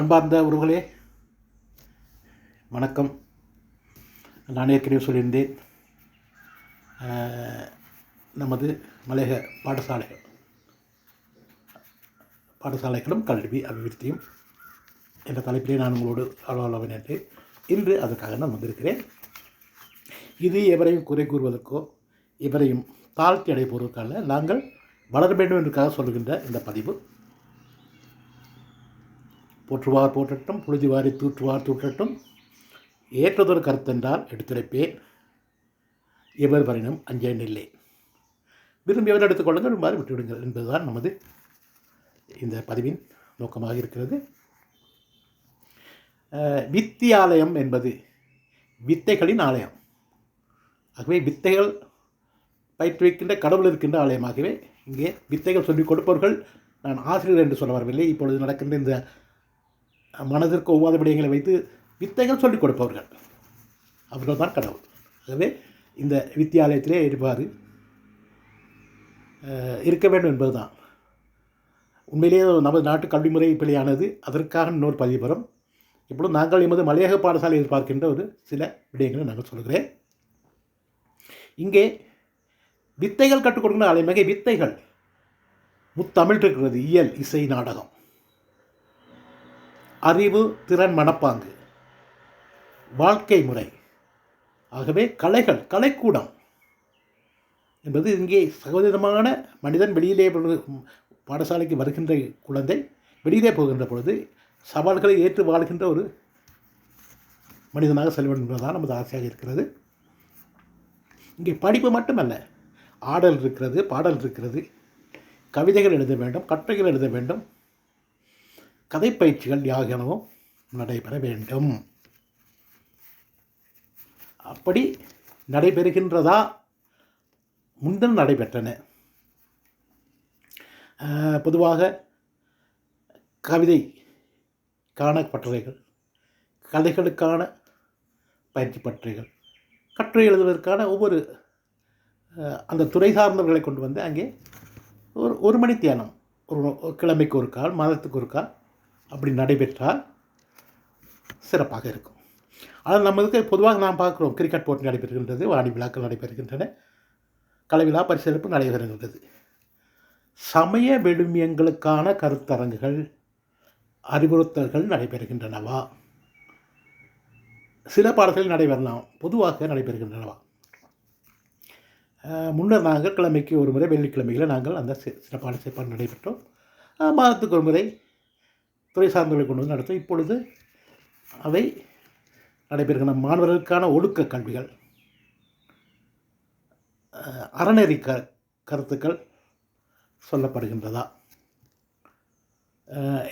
அன்பார்ந்த உறவுகளே வணக்கம். நான் ஏற்கனவே சொல்லியிருந்தேன் நமது மலையக பாடசாலைகள் பாடசாலைகளும் கல்வி அபிவிருத்தியும் என்ற தலைப்பிலே நான் உங்களோடு அலுவலவன் என்று இன்று அதற்காக நான் வந்திருக்கிறேன். இது எவரையும் குறை கூறுவதற்கோ எவரையும் தாழ்த்தி அடைப்பதற்காக நாங்கள் வளர வேண்டும் என்றுக்காக சொல்கின்ற இந்த பதிவு. போற்றுவார் போற்றட்டும் புழுதிவாரி தூற்றுவார் தூற்றட்டும். ஏற்றதொரு கருத்தென்றால் எடுத்துரைப்பேன். எவர் வரினும் அஞ்சேன் இல்லை. விரும்பியவர் எடுத்துக்கொள்ளுங்கள் விரும்பாறு விட்டுவிடுங்கள் என்பதுதான் நமது இந்த பதிவின் நோக்கமாக இருக்கிறது. வித்தியாலயம் என்பது வித்தைகளின் ஆலயம். ஆகவே வித்தைகள் பயிற்றுவிக்கின்ற கடவுள் இருக்கின்ற ஆலயமாகவே இங்கே வித்தைகள் சொல்லிக் கொடுப்பவர்கள் நான் ஆசிரியர் என்று சொல்ல வரவில்லை. இப்பொழுது நடக்கின்ற இந்த மனதிற்கு ஒவ்வாத விடயங்களை வைத்து வித்தைகள் சொல்லிக் கொடுப்பவர்கள். அவர்கள் தான் கடவுள். ஆகவே இந்த வித்தியாலயத்திலே இருப்பார். இருக்க வேண்டும் என்பதுதான். உண்மையிலேயே நமது நாட்டு கல்வி முறை பிழையானது அதற்காக இன்னொரு பதிவு இப்படி நாங்கள் எமது மலையக பாடசாலை எதிர்பார்க்கின்ற ஒரு சில விடயங்களை நாங்கள் சொல்கிறேன். இங்கே வித்தைகள் கற்றுக் கொடுக்கின்ற அலைமிகை வித்தைகள் முத்தமிழ் இருக்கிறது இயல் இசை நாடகம். அறிவு திறன் மனப்பாங்கு. வாழ்க்கை முறை. ஆகவே கலைகள் கலைக்கூடம் என்பது இங்கே சகோதரமான மனிதன் வெளியிலே பாடசாலைக்கு வருகின்ற குழந்தை வெளியிலே போகின்ற பொழுது சவால்களை ஏற்று வாழ்கின்ற ஒரு மனிதனாக செல்ல வேண்டும் என்பதுதான் நமது ஆசையாக இருக்கிறது. இங்கே படிப்பு மட்டுமல்ல ஆடல் இருக்கிறது பாடல் இருக்கிறது. கவிதைகள் எழுத வேண்டும் கட்டுரைகள் எழுத வேண்டும். கதைப்பயிற்சிகள் யாகனவும் நடைபெற வேண்டும். அப்படி நடைபெறுகின்றதா? முன்தன் நடைபெற்றன. பொதுவாக கவிதை காண கதைகளுக்கான பயிற்சி பட்டறைகள் கட்டுரை எழுதுவதற்கான ஒவ்வொரு அந்த துறை சார்ந்தவர்களை கொண்டு வந்து அங்கே ஒரு ஒரு மணி தியானம் ஒரு கிழமைக்கு ஒரு கால் மாதத்துக்கு ஒரு கால் அப்படி நடைபெற்றால் சிறப்பாக இருக்கும். ஆனால் நம்மளுக்கு பொதுவாக நாம் பார்க்குறோம் கிரிக்கெட் போட்டி நடைபெறுகின்றது வாணி விழாக்கள் நடைபெறுகின்றன கலை விழா பரிசளிப்பு நடைபெறுகின்றது. சமய விழுமியங்களுக்கான கருத்தரங்குகள் அறிவுறுத்தல்கள் நடைபெறுகின்றனவா? சில பாடல்கள் நடைபெறலாம் பொதுவாக நடைபெறுகின்றனவா? முன்னர் நாங்கள் கிழமைக்கு ஒரு முறை வெள்ளிக்கிழமையில் நாங்கள் அந்த சிறப்பான செயற்பாடு நடைபெற்றோம். மாதத்துக்கு ஒரு முறை துறை சார்ந்தவர்களை கொண்டு வந்து நடத்தும். இப்பொழுது அவை நடைபெறுகின்ற மாணவர்களுக்கான ஒழுக்க கல்விகள் அறநெறி க கருத்துக்கள் சொல்லப்படுகின்றதா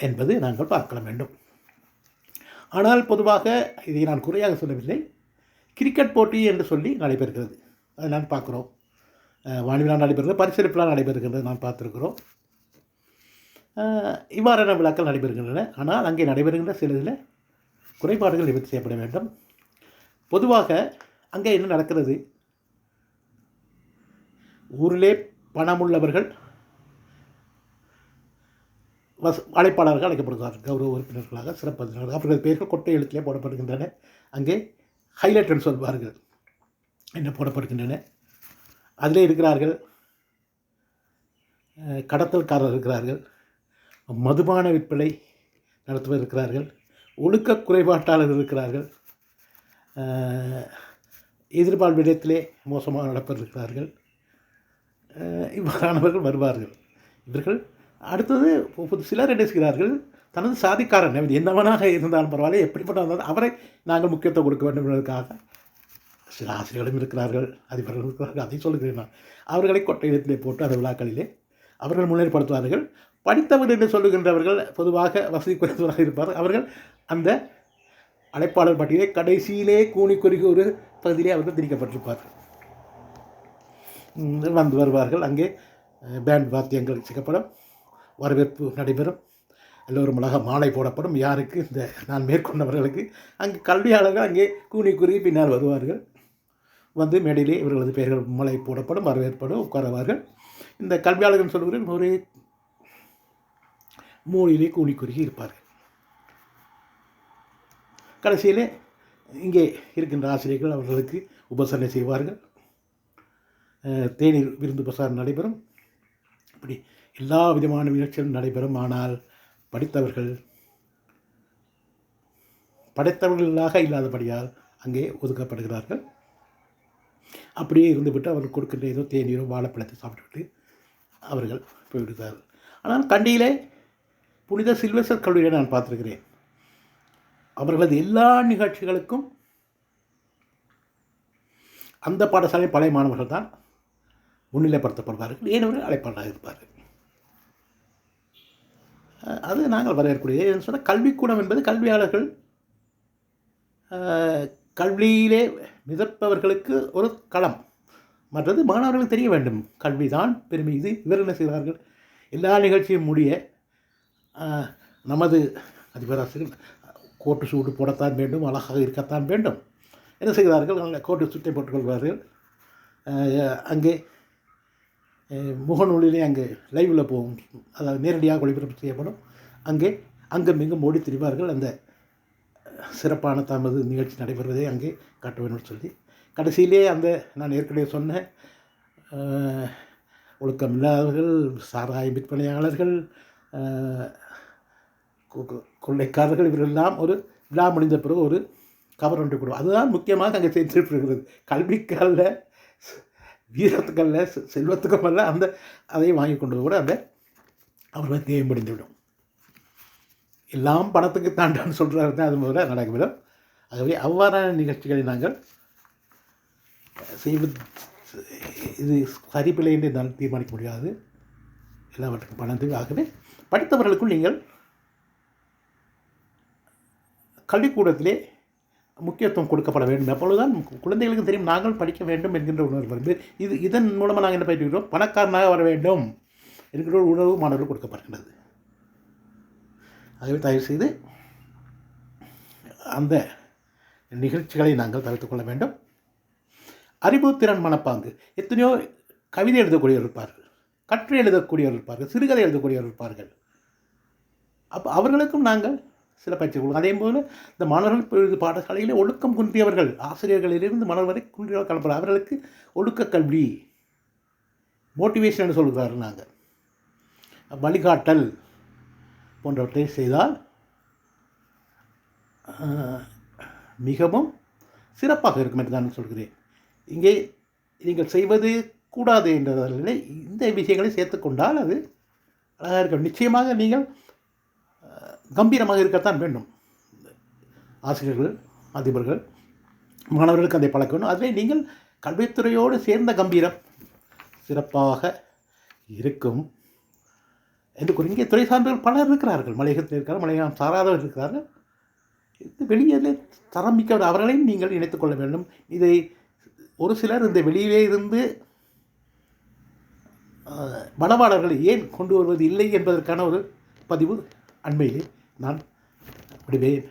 என்பது நாங்கள் பார்க்க வேண்டும். ஆனால் பொதுவாக இதை நான் குறையாக சொல்லவில்லை. கிரிக்கெட் போட்டி என்று சொல்லி நடைபெறுகிறது. அதை நான் பார்க்குறோம். அஹ், வாணி பரிசளிப்பெலாம் நடைபெறுகிறது நான் பார்த்துருக்குறோம். இவ்வாறான விழாக்கள் நடைபெறுகின்றன. ஆனால் அங்கே நடைபெறுகின்ற சிலதில் குறைபாடுகள் நிவர்த்தி செய்யப்பட வேண்டும். பொதுவாக அங்கே என்ன நடக்கிறது? ஊரிலே பணமுள்ளவர்கள் வச அழைப்பாளர்கள் அழைக்கப்படுகிறார்கள். கௌரவ உறுப்பினர்களாக சிறப்பு அவர்கள் பெயர்கள் கொட்டை எழுத்திலே போடப்படுகின்றன. அங்கே ஹைலைட் என்று சொல்வார்கள். என்ன போடப்படுகின்றன? அதிலே இருக்கிறார்கள். கடத்தல்காரர் இருக்கிறார்கள். மதுபான விற்பனை நடத்துவர் இருக்கிறார்கள் ஒழுக்க குறைபாட்டாளர் இருக்கிறார்கள் எதிர்பால் விடயத்திலே மோசமாக நடப்பவர் இருக்கிறார்கள் இவ்வாறானவர்கள் வருவார்கள். இவர்கள் அடுத்தது புது சிலர் என்ன செய்கிறார்கள் தனது சாதிக்காரன் அவர் என்னவனாக இருந்தாலும் பரவாயில்ல எப்படிப்பட்ட இருந்தாலும் அவரை நாங்கள் முக்கியத்துவம் கொடுக்க வேண்டும் என்பதற்காக சில ஆசிரியர்களும் இருக்கிறார்கள் அதிபர்களும் இருக்கிறார்கள் அதை சொல்லுகிறேன் நான். அவர்களை கொட்டை இடத்திலே போட்டு அந்த விழாக்களிலே அவர்கள் முன்னேற்படுத்துவார்கள். படித்தவர் என்று சொல்லுகின்றவர்கள் பொதுவாக வசதி குறைந்தவராக இருப்பார்கள். அவர்கள் அந்த அழைப்பாளர் பட்டியலே கடைசியிலே கூனி குறுகி ஒரு பகுதியிலே அவர்கள் திரிக்கப்பட்டிருப்பார்கள் வந்து வருவார்கள். அங்கே பேண்ட் வாத்தியங்கள் சிக்கப்படும். வரவேற்பு நடைபெறும். எல்லோரும் அழகாக மாலை போடப்படும். யாருக்கு? இந்த நான் மேற்கொண்டவர்களுக்கு. அங்கே கல்வியாளர்கள் அங்கே கூனி குறுகி பின்னால் வருவார்கள். வந்து மேடையிலே இவர்களது பெயர்கள் மாலை போடப்படும் வரவேற்படும் உட்காருவார்கள். இந்த கல்வியாளர்கள் சொல்கிறேன் ஒரு மூலையிலே கூலி குறுகி இருப்பார்கள். கடைசியிலே இங்கே இருக்கின்ற ஆசிரியர்கள் அவர்களுக்கு உபசரணை செய்வார்கள். தேநீர் விருந்து உபசாரம் நடைபெறும். இப்படி எல்லா விதமான நிகழ்ச்சிகளும் நடைபெறும். ஆனால் படித்தவர்கள் படைத்தவர்களாக இல்லாதபடியால் அங்கே ஒதுக்கப்படுகிறார்கள். அப்படியே இருந்துவிட்டு அவர்கள் கொடுக்கின்ற ஏதோ தேநீரோ வாழைப்பழத்தை சாப்பிட்டுவிட்டு அவர்கள் போய்விடுகிறார்கள். ஆனால் கண்டியிலே புனித சில்வசர் கல்லூரியை நான் பார்த்திருக்கிறேன். அவர்களது எல்லா நிகழ்ச்சிகளுக்கும் அந்த பாடசாலை பழைய மாணவர்கள் தான் முன்னிலைப்படுத்தப்படுவார்கள். ஏனவர்கள் அழைப்பாளராக இருப்பார்கள்? அது நாங்கள் வரவேற்கக்கூடிய ஏன்னு சொன்னால் கல்விக்கூடம் என்பது கல்வியாளர்கள் கல்வியிலே மிதப்பவர்களுக்கு ஒரு களம். மற்றது மாணவர்களுக்கு தெரிய வேண்டும். கல்விதான் பெருமை. இது இவர் என்ன செய்வார்கள்? எல்லா நிகழ்ச்சியும் முடிய நமது அதிபராசிரியர் கோட்டு சூடு போடத்தான் வேண்டும் அழகாக இருக்கத்தான் வேண்டும். என்ன செய்கிறார்கள்? நல்ல கோட்டு சுட்டை போட்டுக்கொள்வார்கள் அங்கே முகநூலிலே அங்கே லைவில் போகும் அதாவது நேரடியாக ஒளிபரப்பு செய்யப்படும். அங்கே அங்கும் இங்கும் ஓடி திரிவார்கள். அந்த சிறப்பான தமது நிகழ்ச்சி நடைபெறுவதை அங்கே காட்ட வேண்டும் சொல்லி. கடைசியிலே அந்த நான் ஏற்கனவே சொன்ன ஒழுக்கமில்லாதவர்கள் ஒழுக்கம் இல்லாதவர்கள் சாராய விற்பனையாளர்கள் கொள்ளைக்காரர்கள் இவரெல்லாம் ஒரு விழா முடிந்த பிறகு ஒரு கவர் ஒன்று கொடுக்கும் அதுதான் முக்கியமாக அங்கே செய்திருக்கிறது. கல்விக்கல்ல வீரத்துக்கல்ல செல்வத்துக்கும் அல்ல அந்த அதையும் வாங்கி கொண்டு கூட அந்த அவர்கள் தேவை முடிந்துவிடும். எல்லாம் பணத்துக்கு தாண்டான்னு சொல்கிறாரு தான் அது முதல்ல நடக்கும் ஆகவே அவ்வாறான நிகழ்ச்சிகளை நாங்கள் செய்வது இது சரிப்பில்லை என்று என்னால் தீர்மானிக்க முடியாது. எல்லாவற்றுக்கும் பணத்துக்கு ஆகவே படித்தவர்களுக்கும் நீங்கள் கல்விக்கூடத்திலே முக்கியத்துவம் கொடுக்கப்பட வேண்டும். அப்பொழுதுதான் குழந்தைகளுக்கு தெரியும் நாங்கள் படிக்க வேண்டும் என்கின்ற உணர்வு வரும் இது இதன் மூலமாக நாங்கள் என்ன பயிற்றுகிறோம் பணக்காரனாக வர வேண்டும் என்கிற ஒரு உணர்வு மாணவர்கள் கொடுக்கப்படுகின்றது. ஆகவே தயவு செய்து அந்த நிகழ்ச்சிகளை நாங்கள் தவிர்த்து கொள்ள வேண்டும். அறிவுத்திறன் மனப்பாங்கு. எத்தனையோ கவிதை எழுதக்கூடியவர் இருப்பார்கள் கற்று எழுதக்கூடியவர் இருப்பார்கள் சிறுகதை எழுதக்கூடியவர் இருப்பார்கள். அப்போ அவர்களுக்கும் நாங்கள் சில பயிற்சி கொடுக்கும் அதே போல் இந்த மாணவர்கள் இப்பொழுது பாடசாலையில் ஒழுக்கம் குன்றியவர்கள் ஆசிரியர்களிலிருந்து மாணவர் வரை குன்றியவர் அவர்களுக்கு ஒழுக்க கல்வி மோட்டிவேஷன் சொல்கிறார்கள் நாங்கள். வழிகாட்டல் போன்றவற்றை செய்தால் மிகவும் சிறப்பாக இருக்கும் என்று நான் சொல்கிறேன். இங்கே நீங்கள் செய்வது கூடாது என்ற இந்த விஷயங்களை சேர்த்துக்கொண்டால் அது அழகாக இருக்கும். நிச்சயமாக நீங்கள் கம்பீரமாக இருக்கத்தான் வேண்டும். ஆசிரியர்கள் அதிபர்கள் மாணவர்களுக்கு அதை பழக்க வேண்டும் நீங்கள் கல்வித்துறையோடு சேர்ந்த கம்பீரம் சிறப்பாக இருக்கும் என்று கூறி இங்கே துறை சார்ந்தவர்கள் பலர் இருக்கிறார்கள். மலையகத்தில் இருக்கிறார் மலையகம் சாராதவர் இருக்கிறார்கள். இது வெளியே தரம் மிக்கவர் அவர்களையும் நீங்கள் இணைத்துக்கொள்ள வேண்டும். இதை ஒரு சிலர் இந்த வெளியிலே இருந்து ஆஹ், ஏன் கொண்டு வருவது இல்லை என்பதற்கான ஒரு பதிவு அண்மையிலே நான் விடுவேன்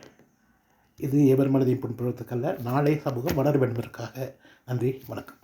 இது எவர் மனதையும் புண்படுவதற்கல்ல நாளை சமூகம் வளரும் என்பதற்காக. நன்றி வணக்கம்.